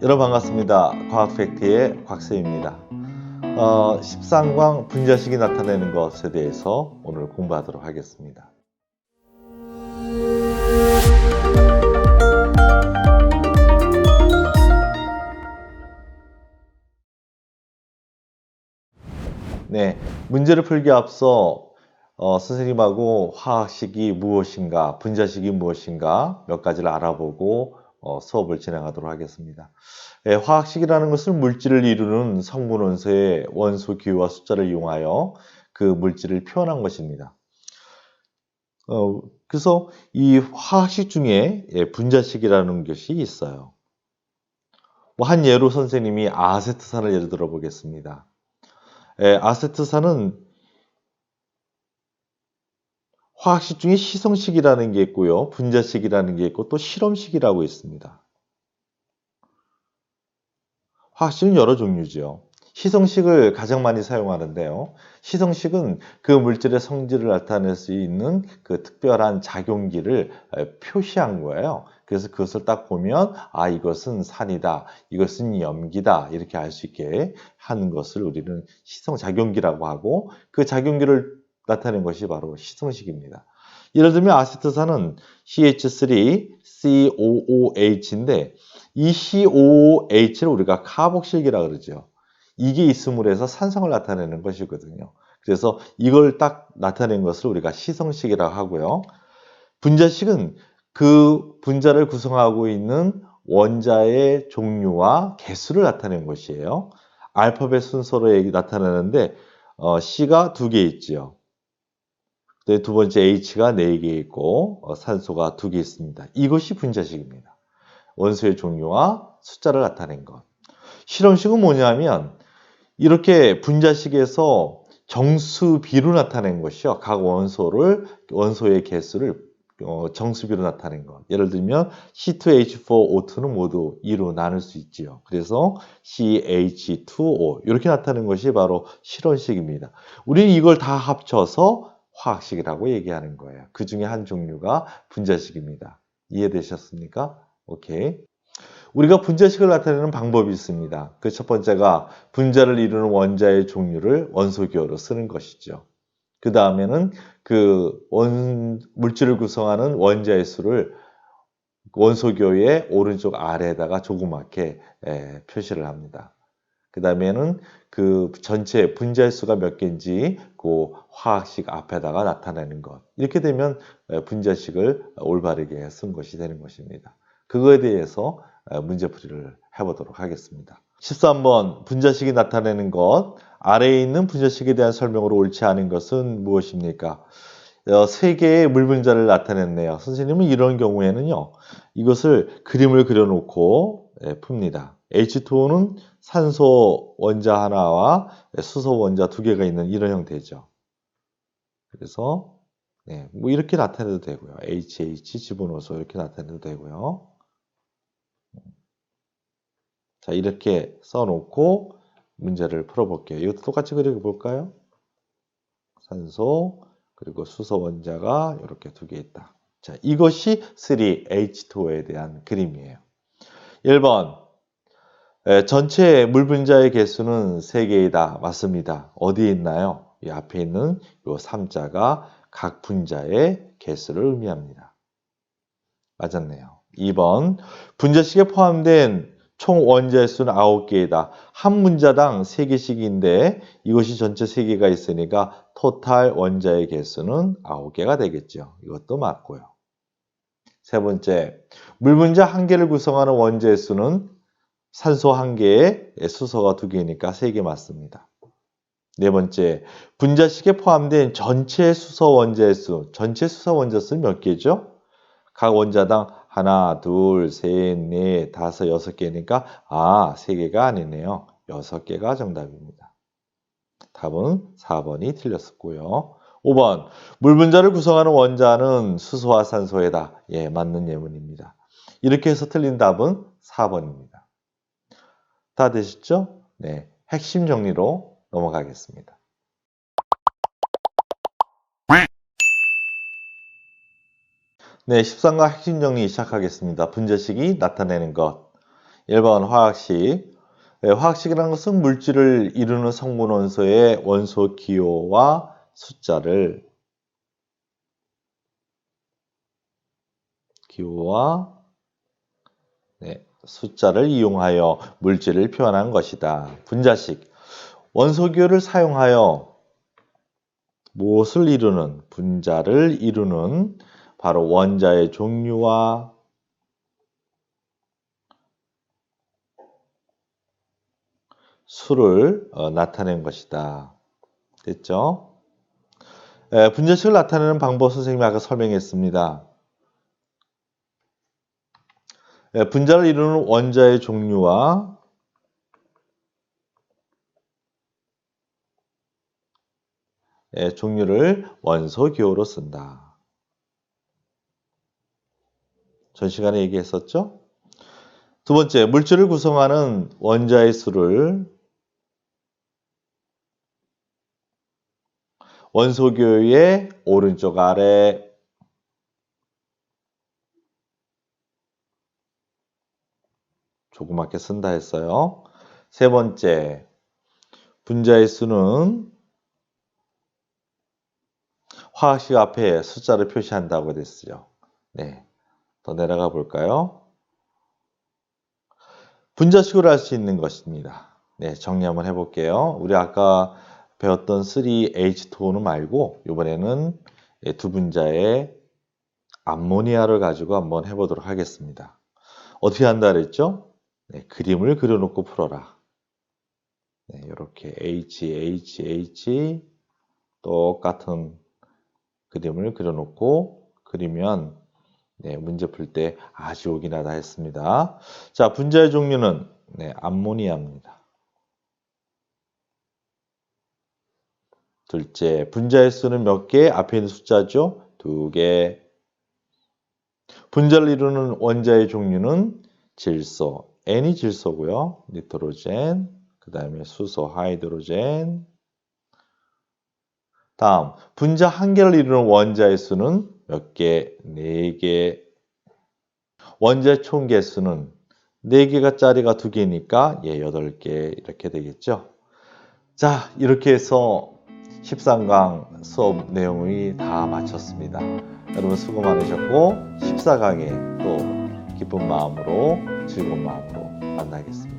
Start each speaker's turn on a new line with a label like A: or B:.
A: 여러분 반갑습니다. 과학팩트의 곽쌤입니다. 어, 13광 분자식이 나타내는 것에 대해서 오늘 공부하도록 하겠습니다. 네, 문제를 풀기 앞서 어, 선생님하고 화학식이 무엇인가, 분자식이 무엇인가 몇 가지를 알아보고 어, 수업을 진행하도록 하겠습니다. 예, 화학식이라는 것은 물질을 이루는 성분 원소의 원소 기호와 숫자를 이용하여 그 물질을 표현한 것입니다. 어, 그래서 이 화학식 중에 예, 분자식이라는 것이 있어요. 뭐 한 예로 선생님이 아세트산을 예를 들어 보겠습니다. 예, 아세트산은 화학식 중에 시성식이라는 게 있고요. 분자식이라는 게 있고 또 실험식이라고 있습니다. 화학식은 여러 종류죠. 시성식을 가장 많이 사용하는데요. 시성식은 그 물질의 성질을 나타낼 수 있는 그 특별한 작용기를 표시한 거예요. 그래서 그것을 딱 보면 아 이것은 산이다, 이것은 염기다 이렇게 알 수 있게 하는 것을 우리는 시성 작용기라고 하고 그 작용기를 나타낸 것이 바로 시성식입니다. 예를 들면 아세트산은 CH3COOH인데 이 COOH를 우리가 카복실기라 그러죠. 이게 있음으로 해서 산성을 나타내는 것이거든요. 그래서 이걸 딱 나타낸 것을 우리가 시성식이라고 하고요. 분자식은 그 분자를 구성하고 있는 원자의 종류와 개수를 나타낸 것이에요. 알파벳 순서로 나타내는데 어, C가 두개있죠 네, 두 번째 H가 4개 있고 어, 산소가 2개 있습니다. 이것이 분자식입니다. 원소의 종류와 숫자를 나타낸 것. 실험식은 뭐냐면 이렇게 분자식에서 정수비로 나타낸 것이요. 각 원소를 원소의 개수를 어, 정수비로 나타낸 것. 예를 들면 C2H4O2는 모두 2로 나눌 수 있지요. 그래서 CH2O 이렇게 나타낸 것이 바로 실험식입니다. 우리는 이걸 다 합쳐서 화학식이라고 얘기하는 거예요. 그 중에 한 종류가 분자식입니다. 이해되셨습니까? 오케이. 우리가 분자식을 나타내는 방법이 있습니다. 그 첫 번째가 분자를 이루는 원자의 종류를 원소기호로 쓰는 것이죠. 그 다음에는 그 원, 물질을 구성하는 원자의 수를 원소교의 오른쪽 아래에다가 조그맣게 에, 표시를 합니다. 그 다음에는 그 전체 분자수가 몇 개인지 그 화학식 앞에다가 나타내는 것. 이렇게 되면 분자식을 올바르게 쓴 것이 되는 것입니다. 그거에 대해서 문제풀이를 해보도록 하겠습니다. 13번 분자식이 나타내는 것 아래에 있는 분자식에 대한 설명으로 옳지 않은 것은 무엇입니까? 어, 세 개의 물분자를 나타냈네요. 선생님은 이런 경우에는요, 이것을 그림을 그려놓고 예, 풉니다. H2O는 산소 원자 하나와 수소 원자 두 개가 있는 이런 형태죠. 그래서 네, 뭐 이렇게 나타내도 되고요. HH 집분넣어서 이렇게 나타내도 되고요. 자 이렇게 써놓고 문제를 풀어볼게요. 이것도 똑같이 그리고볼까요 산소 그리고 수소 원자가 이렇게 두 개 있다. 자 이것이 3H2O에 대한 그림이에요. 1번 전체 물 분자의 개수는 3개이다. 맞습니다. 어디에 있나요? 이 앞에 있는 이 3자가 각 분자의 개수를 의미합니다. 맞았네요. 2번 분자식에 포함된 총 원자의 수는 9개이다. 한 문자당 3개씩인데 이것이 전체 3개가 있으니까 토탈 원자의 개수는 9개가 되겠죠. 이것도 맞고요. 세 번째, 물 분자 한 개를 구성하는 원자의 수는 산소 한 개에 수소가 두 개니까 세 개 맞습니다. 네 번째, 분자식에 포함된 전체 수소 원자의 수, 전체 수소 원자 수는 몇 개죠? 각 원자당 하나, 둘, 셋, 넷, 다섯, 여섯 개니까 아, 세 개가 아니네요. 여섯 개가 정답입니다. 답은 4번이 틀렸었고요. 5번 물 분자를 구성하는 원자는 수소와 산소에다. 예, 맞는 예문입니다. 이렇게 해서 틀린 답은 4번입니다. 다 되셨죠? 네, 핵심 정리로 넘어가겠습니다. 네, 13과 핵심 정리 시작하겠습니다. 분자식이 나타내는 것. 1번 화학식. 네, 화학식이라는 것은 물질을 이루는 성분 원소의 원소 기호와 숫자를 기호와 네, 숫자를 이용하여 물질을 표현한 것이다. 분자식 원소기호를 사용하여 무엇을 이루는 분자를 이루는 바로 원자의 종류와 수를 어, 나타낸 것이다. 됐죠? 예, 분자식을 나타내는 방법 선생님이 아까 설명했습니다. 예, 분자를 이루는 원자의 종류와 예, 종류를 원소 기호로 쓴다. 전 시간에 얘기했었죠? 두 번째, 물질을 구성하는 원자의 수를 원소교의 오른쪽 아래 조그맣게 쓴다 했어요. 세 번째, 분자의 수는 화학식 앞에 숫자를 표시한다고 됐어요. 네, 더 내려가 볼까요? 분자식으로 할 수 있는 것입니다. 네, 정리 한번 해볼게요. 우리 아까 배웠던 3H2O는 말고 이번에는 예, 두 분자의 암모니아를 가지고 한번 해보도록 하겠습니다. 어떻게 한다 그랬죠? 네, 그림을 그려놓고 풀어라. 네, 이렇게 H, H, H 똑같은 그림을 그려놓고 그리면 네, 문제 풀 때 아주 오긴 하다 했습니다. 자, 분자의 종류는 네, 암모니아입니다. 둘째, 분자의 수는 몇 개? 앞에 있는 숫자죠? 두 개. 분자를 이루는 원자의 종류는 질소, N이 질소고요. 니트로젠, 그 다음에 수소, 하이드로젠. 다음, 분자 한 개를 이루는 원자의 수는 몇 개? 네 개. 원자의 총 개수는 네개가 짜리가 두개니까 예, 여덟 개 이렇게 되겠죠. 자, 이렇게 해서 13강 수업 내용이 다 마쳤습니다. 여러분 수고 많으셨고 14강에 또 기쁜 마음으로 즐거운 마음으로 만나겠습니다.